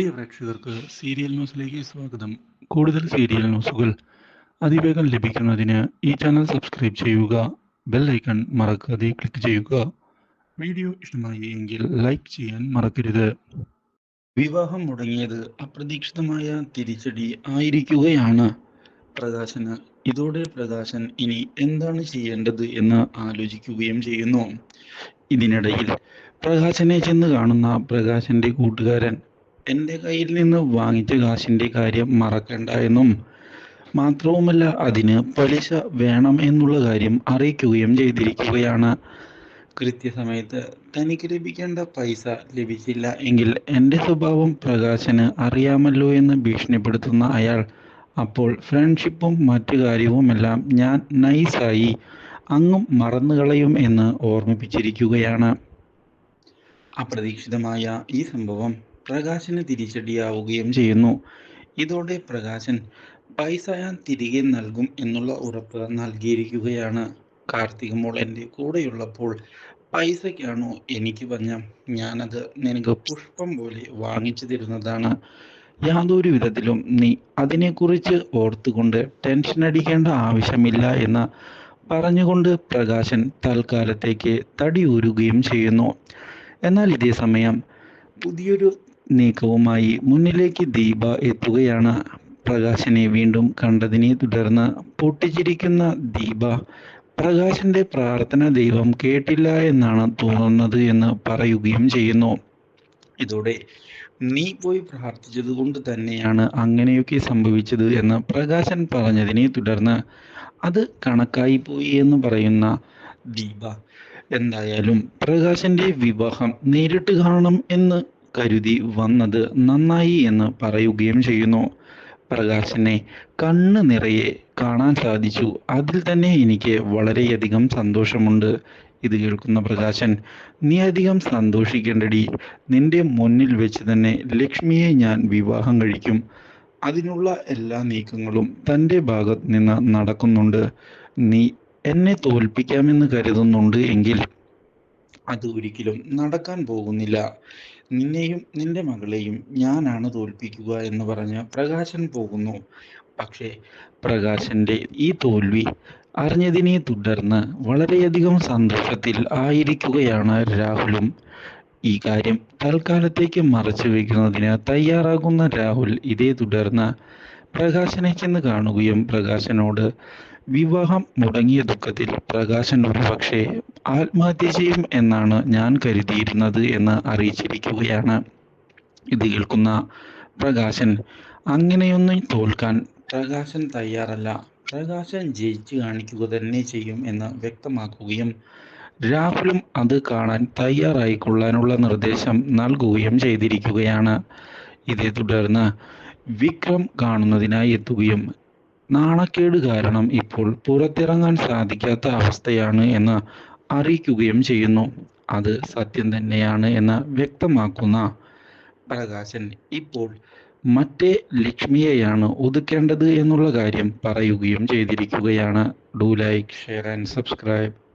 പ്രിയ പ്രേക്ഷകർക്ക് സീരിയൽ ന്യൂസിലേക്ക് സ്വാഗതം. കൂടുതൽ സീരിയൽ ന്യൂസുകൾ അതിവേഗം ലഭിക്കുന്നതിന് ഈ ചാനൽ സബ്സ്ക്രൈബ് ചെയ്യുക ബെൽ ഐക്കൺ മറക്കാതെ ക്ലിക്ക് ചെയ്യുക. വീഡിയോ ഇഷ്ടമായി എങ്കിൽ ലൈക്ക് ചെയ്യാൻ മറക്കരുത്. വിവാഹം മുടങ്ങിയത് അപ്രതീക്ഷിതമായ തിരിച്ചടി ആയിരിക്കുകയാണ് പ്രകാശന്. ഇതോടെ പ്രകാശൻ ഇനി എന്താണ് ചെയ്യേണ്ടത് എന്ന് ആലോചിക്കുകയും ചെയ്യുന്നു. ഇതിനിടയിൽ പ്രകാശനെ ചെന്ന് കാണുന്ന പ്രകാശന്റെ കൂട്ടുകാരൻ എന്റെ കയ്യിൽ നിന്ന് വാങ്ങിച്ച കാശിന്റെ കാര്യം മറക്കണ്ട എന്നും മാത്രവുമല്ല അതിന് പലിശ വേണം എന്നുള്ള കാര്യം അറിയിക്കുകയും ചെയ്തിരിക്കുകയാണ്. കൃത്യസമയത്ത് തനിക്ക് ലഭിക്കേണ്ട പൈസ ലഭിച്ചില്ല എങ്കിൽ എന്റെ സ്വഭാവം പ്രകാശന് അറിയാമല്ലോ എന്ന് ഭീഷണിപ്പെടുത്തുന്ന അയാൾ. അപ്പോൾ ഫ്രണ്ട്ഷിപ്പും മറ്റു കാര്യവുമെല്ലാം ഞാൻ നൈസായി അങ്ങും മറന്നുകളയും എന്ന് ഓർമ്മിപ്പിച്ചിരിക്കുകയാണ്. അപ്രതീക്ഷിതമായ ഈ സംഭവം പ്രകാശന് തിരിച്ചടിയാവുകയും ചെയ്യുന്നു. ഇതോടെ പ്രകാശൻ പൈസ ഞാൻ തിരികെ നൽകും എന്നുള്ള ഉറപ്പ് നൽകിയിരിക്കുകയാണ്. കാർത്തിക മോൾ എന്റെ കൂടെയുള്ളപ്പോൾ പൈസയ്ക്കാണോ എനിക്ക് പറഞ്ഞ ഞാനത് നിനക്ക് പുഷ്പം പോലെ വാങ്ങിച്ചു തരുന്നതാണ്. യാതൊരു വിധത്തിലും നീ അതിനെക്കുറിച്ച് ഓർത്തുകൊണ്ട് ടെൻഷൻ അടിക്കേണ്ട ആവശ്യമില്ല എന്ന് പറഞ്ഞുകൊണ്ട് പ്രകാശൻ തൽക്കാലത്തേക്ക് തടി ഊരുകയും ചെയ്യുന്നു. എന്നാൽ ഇതേ സമയം പുതിയൊരു നീക്കവുമായി മുന്നിലേക്ക് ദീപ എത്തുകയാണ്. പ്രകാശനെ വീണ്ടും കണ്ടതിനെ തുടർന്ന് പൊട്ടിച്ചിരിക്കുന്ന ദീപ പ്രകാശന്റെ പ്രാർത്ഥന ദൈവം കേട്ടില്ല എന്നാണ് തോന്നുന്നത് എന്ന് പറയുകയും ചെയ്യുന്നു. ഇതോടെ നീ പോയി പ്രാർത്ഥിച്ചത് കൊണ്ട് തന്നെയാണ് അങ്ങനെയൊക്കെ സംഭവിച്ചത് എന്ന് പ്രകാശൻ പറഞ്ഞതിനെ തുടർന്ന് അത് കണക്കായി പോയി എന്ന് പറയുന്ന ദീപ എന്തായാലും പ്രകാശന്റെ വിവാഹം നേരിട്ട് കാണണം എന്ന് കരുതി വന്നത് നന്നായി എന്ന് പറയുകയും ചെയ്യുന്നു. പ്രകാശനെ കണ്ണ് നിറയെ കാണാൻ സാധിച്ചു. അതിൽ തന്നെ എനിക്ക് വളരെയധികം സന്തോഷമുണ്ട്. ഇത് കേൾക്കുന്ന പ്രകാശൻ നീ അധികം സന്തോഷിക്കേണ്ടടി. നിന്റെ മുന്നിൽ വെച്ച് തന്നെ ലക്ഷ്മിയെ ഞാൻ വിവാഹം കഴിക്കും. അതിനുള്ള എല്ലാ നീക്കങ്ങളും തന്റെ ഭാഗത്ത് നിന്ന് നടക്കുന്നുണ്ട്. നീ എന്നെ തോൽപ്പിക്കാമെന്ന് കരുതുന്നുണ്ട് എങ്കിൽ അത് ഒരിക്കലും നടക്കാൻ പോകുന്നില്ല. നിന്നെയും നിന്റെ മകളെയും ഞാനാണ് തോൽപ്പിക്കുക എന്ന് പറഞ്ഞ് പ്രകാശൻ പോകുന്നു. പക്ഷേ പ്രകാശന്റെ ഈ തോൽവി അറിഞ്ഞതിനെ തുടർന്ന് വളരെയധികം സന്തോഷത്തിൽ ആയിരിക്കുകയാണ് രാഹുലും. ഈ കാര്യം തൽക്കാലത്തേക്ക് മറച്ചു വയ്ക്കുന്നതിന് തയ്യാറാകുന്ന രാഹുൽ ഇതേ തുടർന്ന് പ്രകാശനെ ചെന്ന് കാണുകയും പ്രകാശനോട് വിവാഹം മുടങ്ങിയ ദുഃഖത്തിൽ പ്രകാശൻ ഒരുപക്ഷെ ആത്മഹത്യ ചെയ്യും എന്നാണ് ഞാൻ കരുതിയിരുന്നത് എന്ന് അറിയിച്ചിരിക്കുകയാണ്. ഇത് കേൾക്കുന്ന പ്രകാശൻ അങ്ങനെയൊന്നും തോൽക്കാൻ പ്രകാശൻ തയ്യാറല്ല. പ്രകാശൻ ജയിച്ചു കാണിക്കുക തന്നെ ചെയ്യും എന്ന് വ്യക്തമാക്കുകയും രാഹുലും അത് കാണാൻ തയ്യാറായിക്കൊള്ളാനുള്ള നിർദ്ദേശം നൽകുകയും ചെയ്തിരിക്കുകയാണ്. ഇതേ തുടർന്ന് വിക്രം കാണുന്നതിനായി എത്തുകയും നാണക്കേട് കാരണം ഇപ്പോൾ പുറത്തിറങ്ങാൻ സാധിക്കാത്ത അവസ്ഥയാണ് എന്ന് അറിയിക്കുകയും ചെയ്യുന്നു. അത് സത്യം തന്നെയാണ് എന്ന് വ്യക്തമാക്കുന്ന പ്രകാശൻ ഇപ്പോൾ മറ്റേ ലക്ഷ്മിയെയാണ് ഒതുക്കേണ്ടത് എന്നുള്ള കാര്യം പറയുകയും ചെയ്തിരിക്കുകയാണ്. Do like share and subscribe